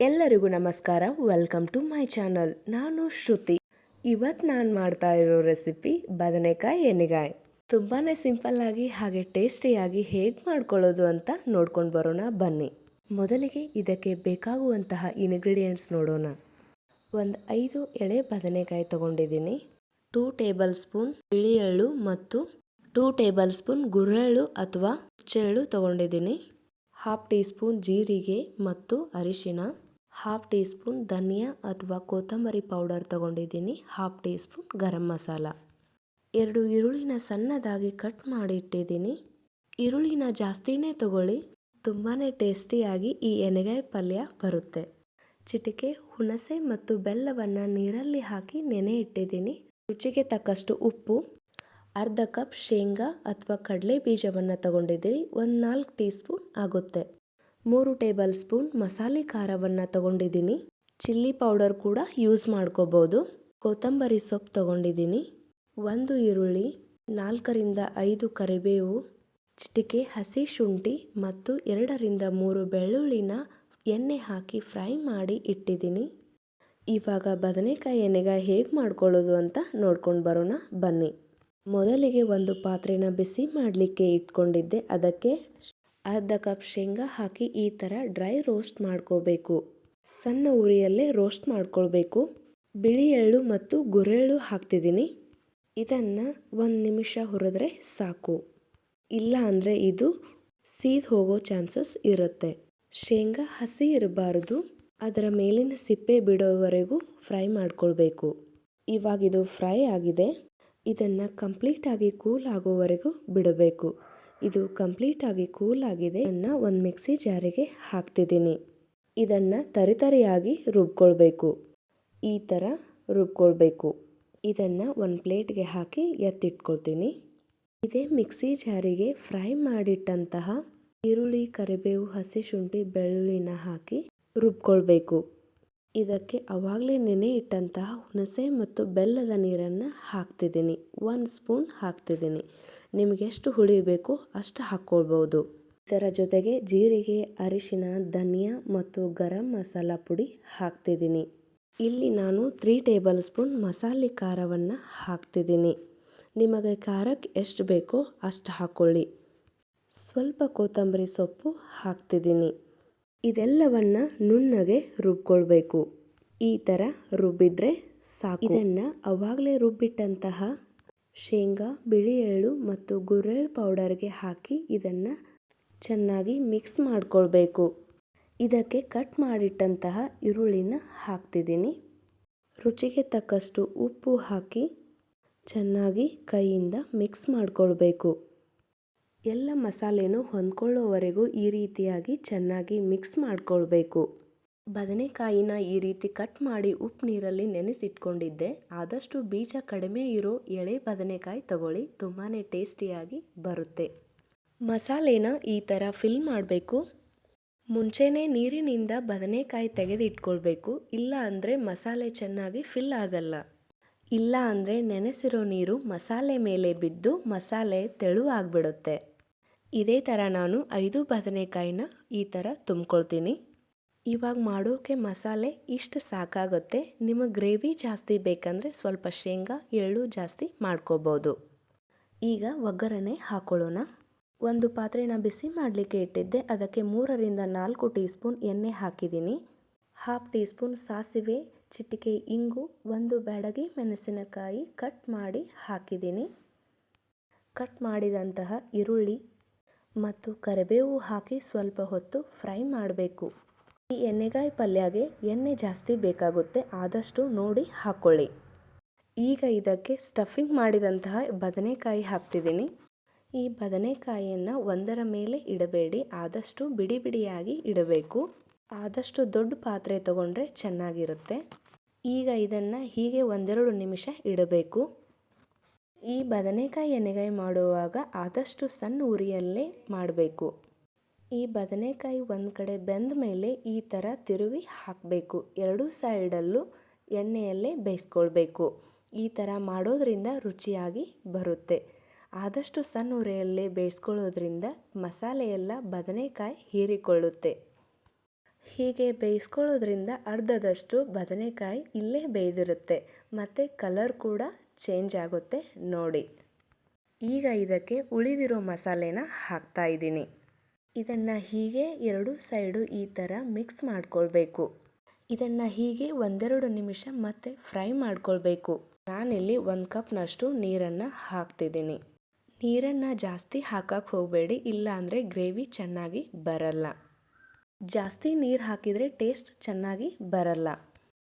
ಎಲ್ಲರಿಗೂ ನಮಸ್ಕಾರ. Welcome to my channel ನಾನು ಶ್ರುತಿ. ಇವತ್ತು ನಾನು ಮಾಡ್ತಾ ಇರೋ ರೆಸಿಪಿ ಬದನೆಕಾಯಿ ಎಣ್ಣೆಗಾಯಿ. ತುಂಬಾ ಸಿಂಪಲ್ಲಾಗಿ ಹಾಗೆ ಟೇಸ್ಟಿಯಾಗಿ ಹೇಗೆ ಮಾಡ್ಕೊಳ್ಳೋದು ಅಂತ ನೋಡ್ಕೊಂಡು ಬರೋಣ, ಬನ್ನಿ. ಮೊದಲಿಗೆ ಇದಕ್ಕೆ ಬೇಕಾಗುವಂತಹ ಇಂಗ್ರೀಡಿಯೆಂಟ್ಸ್ ನೋಡೋಣ. ಒಂದು ಐದು ಎಳೆ ಬದನೆಕಾಯಿ ತಗೊಂಡಿದ್ದೀನಿ. ಟೂ ಟೇಬಲ್ ಸ್ಪೂನ್ ಬಿಳಿ ಎಳ್ಳು ಮತ್ತು ಟೂ ಟೇಬಲ್ ಸ್ಪೂನ್ ಗುರೆಳ್ಳು ಅಥವಾ ಚೆಳ್ಳು ತಗೊಂಡಿದ್ದೀನಿ. ಹಾಫ್ ಟೀ ಸ್ಪೂನ್ ಜೀರಿಗೆ ಮತ್ತು ಅರಿಶಿನ ಹಾಫ್ ಟೀ ಸ್ಪೂನ್ ಧನಿಯಾ ಅಥವಾ ಕೊತ್ತಂಬರಿ ಪೌಡರ್ ತಗೊಂಡಿದ್ದೀನಿ. Half teaspoon garam masala. ಎರಡು ಈರುಳ್ಳಿನ ಸಣ್ಣದಾಗಿ ಕಟ್ ಮಾಡಿ ಇಟ್ಟಿದ್ದೀನಿ ಈರುಳ್ಳಿನ ಜಾಸ್ತಿನೇ ತಗೊಳ್ಳಿ. ತುಂಬಾ ಟೇಸ್ಟಿಯಾಗಿ ಈ ಎಣೆಗಾಯಿ ಪಲ್ಯ ಬರುತ್ತೆ. ಚಿಟಿಕೆ, ಹುಣಸೆ ಮತ್ತು ಬೆಲ್ಲವನ್ನು ನೀರಲ್ಲಿ ಹಾಕಿ ನೆನೆ ಇಟ್ಟಿದ್ದೀನಿ. ರುಚಿಗೆ ತಕ್ಕಷ್ಟು ಉಪ್ಪು, ಅರ್ಧ ಕಪ್ ಶೇಂಗಾ ಅಥವಾ ಕಡಲೆ ಬೀಜವನ್ನು ತಗೊಂಡಿದ್ದೀನಿ. ಒಂದು ನಾಲ್ಕು ಟೀ ಸ್ಪೂನ್ ಆಗುತ್ತೆ. ಮೂರು ಟೇಬಲ್ ಸ್ಪೂನ್ ಮಸಾಲೆ ಖಾರವನ್ನು ತಗೊಂಡಿದ್ದೀನಿ. ಚಿಲ್ಲಿ ಪೌಡರ್ ಕೂಡ ಯೂಸ್ ಮಾಡ್ಕೋಬೋದು. ಕೊತ್ತಂಬರಿ ಸೊಪ್ಪು ತಗೊಂಡಿದ್ದೀನಿ. ಒಂದು ಈರುಳ್ಳಿ, ನಾಲ್ಕರಿಂದ ಐದು ಕರಿಬೇವು, ಚಿಟಿಕೆ, ಹಸಿ ಶುಂಠಿ ಮತ್ತು ಎರಡರಿಂದ ಮೂರು ಬೆಳ್ಳುಳ್ಳಿನ ಎಣ್ಣೆ ಹಾಕಿ ಫ್ರೈ ಮಾಡಿ ಇಟ್ಟಿದ್ದೀನಿ. ಇವಾಗ ಬದನೆಕಾಯಿ ಎಣ್ಣೆಗ ಹೇಗೆ ಮಾಡ್ಕೊಳ್ಳೋದು ಅಂತ ನೋಡ್ಕೊಂಡು ಬರೋಣ, ಬನ್ನಿ. ಮೊದಲಿಗೆ ಒಂದು ಪಾತ್ರೆನ ಬಿಸಿ ಮಾಡಲಿಕ್ಕೆ ಇಟ್ಕೊಂಡಿದ್ದೆ. ಅದಕ್ಕೆ ಅರ್ಧ ಕಪ್ ಶೇಂಗಾ ಹಾಕಿ ಈ ಥರ ಡ್ರೈ ರೋಸ್ಟ್ ಮಾಡ್ಕೋಬೇಕು. ಸಣ್ಣ ಉರಿಯಲ್ಲೇ ರೋಸ್ಟ್ ಮಾಡ್ಕೊಳ್ಬೇಕು. ಬಿಳಿ ಎಳ್ಳು ಮತ್ತು ಗುರೆಳ್ಳು ಹಾಕ್ತಿದ್ದೀನಿ. ಇದನ್ನು ಒಂದು ನಿಮಿಷ ಹುರಿದ್ರೆ ಸಾಕು. ಇಲ್ಲ ಅಂದರೆ ಇದು ಸೀದ್ ಹೋಗೋ ಚಾನ್ಸಸ್ ಇರುತ್ತೆ. ಶೇಂಗಾ ಹಸಿ ಇರಬಾರ್ದು. ಅದರ ಮೇಲಿನ ಸಿಪ್ಪೆ ಬಿಡೋವರೆಗೂ ಫ್ರೈ ಮಾಡ್ಕೊಳ್ಬೇಕು. ಇವಾಗಿದು ಫ್ರೈ ಆಗಿದೆ. ಇದನ್ನು ಕಂಪ್ಲೀಟಾಗಿ ಕೂಲ್ ಆಗೋವರೆಗೂ ಬಿಡಬೇಕು. ಇದು ಕಂಪ್ಲೀಟಾಗಿ ಕೂಲ್ ಆಗಿದೆ. ಇದನ್ನು ಒಂದು ಮಿಕ್ಸಿ ಜಾರಿಗೆ ಹಾಕ್ತಿದ್ದೀನಿ. ಇದನ್ನು ತರಿತರಿಯಾಗಿ ರುಬ್ಕೊಳ್ಬೇಕು. ಈ ಥರ ರುಬ್ಕೊಳ್ಬೇಕು. ಇದನ್ನು ಒಂದು ಪ್ಲೇಟ್ಗೆ ಹಾಕಿ ಎತ್ತಿಟ್ಕೊಳ್ತೀನಿ. ಇದೇ ಮಿಕ್ಸಿ ಜಾರಿಗೆ ಫ್ರೈ ಮಾಡಿಟ್ಟಂತಹ ಈರುಳ್ಳಿ, ಕರಿಬೇವು, ಹಸಿ ಶುಂಠಿ, ಬೆಳ್ಳುಳ್ಳಿನ ಹಾಕಿ ರುಬ್ಕೊಳ್ಬೇಕು. ಇದಕ್ಕೆ ಅವಾಗಲೇ ನೆನೆ ಇಟ್ಟಂತಹ ಹುಣಸೆ ಮತ್ತು ಬೆಲ್ಲದ ನೀರನ್ನು ಹಾಕ್ತಿದ್ದೀನಿ. ಒಂದು ಸ್ಪೂನ್ ಹಾಕ್ತಿದ್ದೀನಿ. ನಿಮಗೆ ಎಷ್ಟು ಹುಳಿ ಬೇಕು ಅಷ್ಟು ಹಾಕ್ಕೊಳ್ಬೋದು. ಇದರ ಜೊತೆಗೆ ಜೀರಿಗೆ ಅರಿಶಿನ ಧನಿಯಾ ಮತ್ತು ಗರಂ ಮಸಾಲ ಪುಡಿ ಹಾಕ್ತಿದ್ದೀನಿ. ಇಲ್ಲಿ ನಾನು ತ್ರೀ ಟೇಬಲ್ ಸ್ಪೂನ್ ಮಸಾಲೆ ಖಾರವನ್ನು ಹಾಕ್ತಿದ್ದೀನಿ. ನಿಮಗೆ ಖಾರಕ್ಕೆ ಎಷ್ಟು ಬೇಕೋ ಅಷ್ಟು ಹಾಕ್ಕೊಳ್ಳಿ. ಸ್ವಲ್ಪ ಕೊತ್ತಂಬರಿ ಸೊಪ್ಪು ಹಾಕ್ತಿದ್ದೀನಿ. ಇದೆಲ್ಲವನ್ನು ನುಣ್ಣಗೆ ರುಬ್ಕೊಳ್ಬೇಕು. ಈ ಥರ ರುಬ್ಬಿದ್ರೆ ಸಾಕು. ಇದನ್ನು ಅವಾಗಲೇ ರುಬ್ಬಿಟ್ಟಂತಹ ಶೇಂಗಾ ಬಿಳಿ ಎಳ್ಳು ಮತ್ತು ಗುರೆಳ್ಳು ಪೌಡರ್ಗೆ ಹಾಕಿ ಇದನ್ನು ಚೆನ್ನಾಗಿ ಮಿಕ್ಸ್ ಮಾಡ್ಕೊಳ್ಬೇಕು. ಇದಕ್ಕೆ ಕಟ್ ಮಾಡಿಟ್ಟಂತಹ ಈರುಳ್ಳಿನ ಹಾಕ್ತಿದ್ದೀನಿ. ರುಚಿಗೆ ತಕ್ಕಷ್ಟು ಉಪ್ಪು ಹಾಕಿ ಚೆನ್ನಾಗಿ ಕೈಯಿಂದ ಮಿಕ್ಸ್ ಮಾಡ್ಕೊಳ್ಬೇಕು. ಎಲ್ಲ ಮಸಾಲೆನೂ ಹೊಂದ್ಕೊಳ್ಳೋವರೆಗೂ ಈ ರೀತಿಯಾಗಿ ಚೆನ್ನಾಗಿ ಮಿಕ್ಸ್ ಮಾಡ್ಕೊಳ್ಬೇಕು. ಬದನೆಕಾಯಿನ ಈ ರೀತಿ ಕಟ್ ಮಾಡಿ ಉಪ್ಪು ನೀರಲ್ಲಿ ನೆನೆಸಿಟ್ಕೊಂಡಿದ್ದೆ. ಆದಷ್ಟು ಬೀಜ ಕಡಿಮೆ ಇರೋ ಎಳೆ ಬದನೆಕಾಯಿ ತಗೊಳ್ಳಿ ತುಂಬಾ ಟೇಸ್ಟಿಯಾಗಿ ಬರುತ್ತೆ. ಮಸಾಲೆನ ಈ ಥರ ಫಿಲ್ ಮಾಡಬೇಕು. ಮುಂಚೆನೇ ನೀರಿನಿಂದ ಬದನೆಕಾಯಿ ತೆಗೆದಿಟ್ಕೊಳ್ಬೇಕು. ಇಲ್ಲ ಅಂದರೆ ಮಸಾಲೆ ಚೆನ್ನಾಗಿ ಫಿಲ್ ಆಗಲ್ಲ. ಇಲ್ಲ ಅಂದರೆ ನೆನೆಸಿರೋ ನೀರು ಮಸಾಲೆ ಮೇಲೆ ಬಿದ್ದು ಮಸಾಲೆ ತೆಳುವಾಗಿಬಿಡುತ್ತೆ ಇದೇ ಥರ ನಾನು ಐದು ಬದನೆಕಾಯಿನ ಈ ಥರ ತುಂಬ್ಕೊಳ್ತೀನಿ. ಇವಾಗ ಮಾಡೋಕೆ ಮಸಾಲೆ ಇಷ್ಟು ಸಾಕಾಗುತ್ತೆ. ನಿಮಗೆ ಗ್ರೇವಿ ಜಾಸ್ತಿ ಬೇಕಂದರೆ ಸ್ವಲ್ಪ ಶೇಂಗಾ, ಎಳ್ಳು ಜಾಸ್ತಿ ಮಾಡ್ಕೋಬೋದು. ಈಗ ಒಗ್ಗರಣೆ ಹಾಕೊಳ್ಳೋಣ. ಒಂದು ಪಾತ್ರೆನ ಬಿಸಿ ಮಾಡಲಿಕ್ಕೆ ಇಟ್ಟಿದ್ದೆ. ಅದಕ್ಕೆ ಮೂರರಿಂದ ನಾಲ್ಕು ಟೀ ಸ್ಪೂನ್ ಎಣ್ಣೆ ಹಾಕಿದ್ದೀನಿ. ಹಾಫ್ ಟೀ ಸ್ಪೂನ್ ಸಾಸಿವೆ, ಚಿಟಿಕೆ ಇಂಗು, ಒಂದು ಬೆಡಗಿ ಮೆಣಸಿನಕಾಯಿ ಕಟ್ ಮಾಡಿ ಹಾಕಿದ್ದೀನಿ. ಕಟ್ ಮಾಡಿದಂತಹ ಈರುಳ್ಳಿ ಮತ್ತು ಕರಿಬೇವು ಹಾಕಿ ಸ್ವಲ್ಪ ಹೊತ್ತು ಫ್ರೈ ಮಾಡಬೇಕು. ಈ ಎಣ್ಣೆಗಾಯಿ ಪಲ್ಯಗೆ ಎಣ್ಣೆ ಜಾಸ್ತಿ ಬೇಕಾಗುತ್ತೆ, ಆದಷ್ಟು ನೋಡಿ ಹಾಕ್ಕೊಳ್ಳಿ ಈಗ ಇದಕ್ಕೆ ಸ್ಟಫಿಂಗ್ ಮಾಡಿದಂತಹ ಬದನೆಕಾಯಿ ಹಾಕ್ತಿದ್ದೀನಿ. ಈ ಬದನೆಕಾಯಿಯನ್ನು ಒಂದರ ಮೇಲೆ ಇಡಬೇಡಿ, ಆದಷ್ಟು ಬಿಡಿ ಬಿಡಿಯಾಗಿ ಇಡಬೇಕು. ಆದಷ್ಟು ದೊಡ್ಡ ಪಾತ್ರೆ ತಗೊಂಡ್ರೆ ಚೆನ್ನಾಗಿರುತ್ತೆ. ಈಗ ಇದನ್ನು ಹೀಗೆ ಒಂದೆರಡು ನಿಮಿಷ ಇಡಬೇಕು. ಈ ಬದನೆಕಾಯಿ ಎಣ್ಣೆಗಾಯಿ ಮಾಡುವಾಗ ಆದಷ್ಟು ಸಣ್ಣ ಉರಿಯಲ್ಲೇ ಮಾಡಬೇಕು. ಈ ಬದನೆಕಾಯಿ ಒಂದು ಕಡೆ ಬೆಂದ ಮೇಲೆ ಈ ಥರ ತಿರುವಿ ಹಾಕಬೇಕು. ಎರಡೂ ಸೈಡಲ್ಲೂ ಎಣ್ಣೆಯಲ್ಲೇ ಬೇಯಿಸ್ಕೊಳ್ಬೇಕು. ಈ ಥರ ಮಾಡೋದ್ರಿಂದ ರುಚಿಯಾಗಿ ಬರುತ್ತೆ. ಆದಷ್ಟು ಸಣ್ಣ ಉರಿಯಲ್ಲೇ ಬೇಯಿಸ್ಕೊಳ್ಳೋದ್ರಿಂದ ಮಸಾಲೆಯೆಲ್ಲ ಬದನೆಕಾಯಿ ಹೀರಿಕೊಳ್ಳುತ್ತೆ. ಹೀಗೆ ಬೇಯಿಸ್ಕೊಳ್ಳೋದ್ರಿಂದ ಅರ್ಧದಷ್ಟು ಬದನೆಕಾಯಿ ಇಲ್ಲೇ ಬೇಯ್ದಿರುತ್ತೆ. ಮತ್ತು ಕಲರ್ ಕೂಡ ಚೇಂಜ್ ಆಗುತ್ತೆ ನೋಡಿ. ಈಗ ಇದಕ್ಕೆ ಉಳಿದಿರೋ ಮಸಾಲೆನ ಹಾಕ್ತಾ ಇದ್ದೀನಿ. ಇದನ್ನು ಹೀಗೆ ಎರಡು ಸೈಡು ಈ ಥರ ಮಿಕ್ಸ್ ಮಾಡ್ಕೊಳ್ಬೇಕು. ಇದನ್ನು ಹೀಗೆ ಒಂದೆರಡು ನಿಮಿಷ ಮತ್ತೆ ಫ್ರೈ ಮಾಡ್ಕೊಳ್ಬೇಕು. ನಾನಿಲ್ಲಿ ಒಂದು ಕಪ್ನಷ್ಟು ನೀರನ್ನು ಹಾಕ್ತಿದ್ದೀನಿ. ನೀರನ್ನು ಜಾಸ್ತಿ ಹಾಕಕ್ಕೆ ಹೋಗಬೇಡಿ, ಇಲ್ಲಾಂದರೆ ಗ್ರೇವಿ ಚೆನ್ನಾಗಿ ಬರಲ್ಲ. ಜಾಸ್ತಿ ನೀರು ಹಾಕಿದರೆ ಟೇಸ್ಟ್ ಚೆನ್ನಾಗಿ ಬರಲ್ಲ.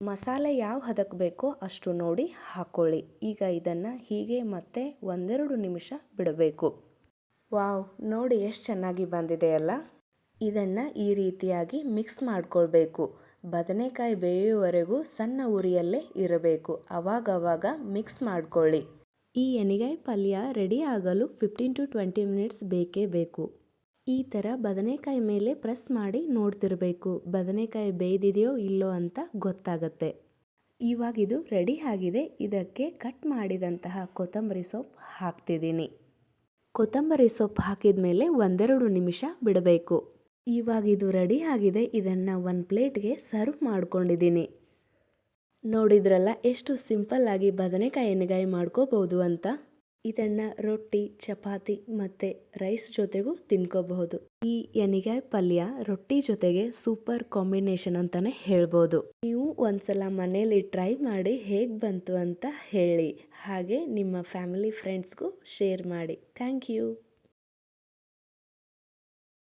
ಮಸಾಲೆ ಯಾವ ಹದಕ್ಕೆ ಬೇಕೋ ಅಷ್ಟು ನೋಡಿ ಹಾಕ್ಕೊಳ್ಳಿ ಈಗ ಇದನ್ನು ಹೀಗೆ ಮತ್ತೆ ಒಂದೆರಡು ನಿಮಿಷ ಬಿಡಬೇಕು. ವಾವ್, ನೋಡಿ ಎಷ್ಟು ಚೆನ್ನಾಗಿ ಬಂದಿದೆ ಅಲ್ಲ. ಇದನ್ನು ಈ ರೀತಿಯಾಗಿ ಮಿಕ್ಸ್ ಮಾಡಿಕೊಳ್ಬೇಕು. ಬದನೆಕಾಯಿ ಬೇಯುವವರೆಗೂ ಸಣ್ಣ ಉರಿಯಲ್ಲೇ ಇರಬೇಕು. ಅವಾಗವಾಗ ಮಿಕ್ಸ್ ಮಾಡ್ಕೊಳ್ಳಿ. ಈ ಎನಿಗಾಯಿ ಪಲ್ಯ ರೆಡಿ ಆಗಲು ಫಿಫ್ಟೀನ್ ಟು ಟ್ವೆಂಟಿ ಮಿನಿಟ್ಸ್ ಬೇಕೇ ಬೇಕು. ಈ ಥರ ಬದನೆಕಾಯಿ ಮೇಲೆ ಪ್ರೆಸ್ ಮಾಡಿ ನೋಡ್ತಿರಬೇಕು. ಬದನೆಕಾಯಿ ಬೇಯ್ದಿದೆಯೋ ಇಲ್ಲೋ ಅಂತ ಗೊತ್ತಾಗತ್ತೆ. ಇವಾಗ ಇದು ರೆಡಿ ಆಗಿದೆ. ಇದಕ್ಕೆ ಕಟ್ ಮಾಡಿದಂತಹ ಕೊತ್ತಂಬರಿ ಸೊಪ್ಪು ಹಾಕ್ತಿದ್ದೀನಿ. ಕೊತ್ತಂಬರಿ ಸೊಪ್ಪು ಹಾಕಿದ ಮೇಲೆ ಒಂದೆರಡು ನಿಮಿಷ ಬಿಡಬೇಕು. ಇವಾಗ ಇದು ರೆಡಿ ಆಗಿದೆ. ಇದನ್ನು ಒಂದು ಪ್ಲೇಟ್ಗೆ ಸರ್ವ್ ಮಾಡ್ಕೊಂಡಿದ್ದೀನಿ. ನೋಡಿದ್ರಲ್ಲ ಎಷ್ಟು ಸಿಂಪಲ್ಲಾಗಿ ಬದನೆಕಾಯಿ ಎಣ್ಣೆಗಾಯಿ ಮಾಡ್ಕೋಬೋದು ಅಂತ. ಇದನ್ನು ರೊಟ್ಟಿ, ಚಪಾತಿ ಮತ್ತು ರೈಸ್ ಜೊತೆಗೂ ತಿನ್ಕೋಬಹುದು. ಈ ಎನಿಗಾಯಿ ಪಲ್ಯ ರೊಟ್ಟಿ ಜೊತೆಗೆ ಸೂಪರ್ ಕಾಂಬಿನೇಷನ್ ಅಂತಾನೆ ಹೇಳ್ಬೋದು. ನೀವು ಒಂದ್ಸಲ ಮನೇಲಿ ಟ್ರೈ ಮಾಡಿ ಹೇಗೆ ಬಂತು ಅಂತ ಹೇಳಿ. ಹಾಗೆ ನಿಮ್ಮ ಫ್ಯಾಮಿಲಿ ಫ್ರೆಂಡ್ಸ್ಗೂ ಶೇರ್ ಮಾಡಿ. Thank you.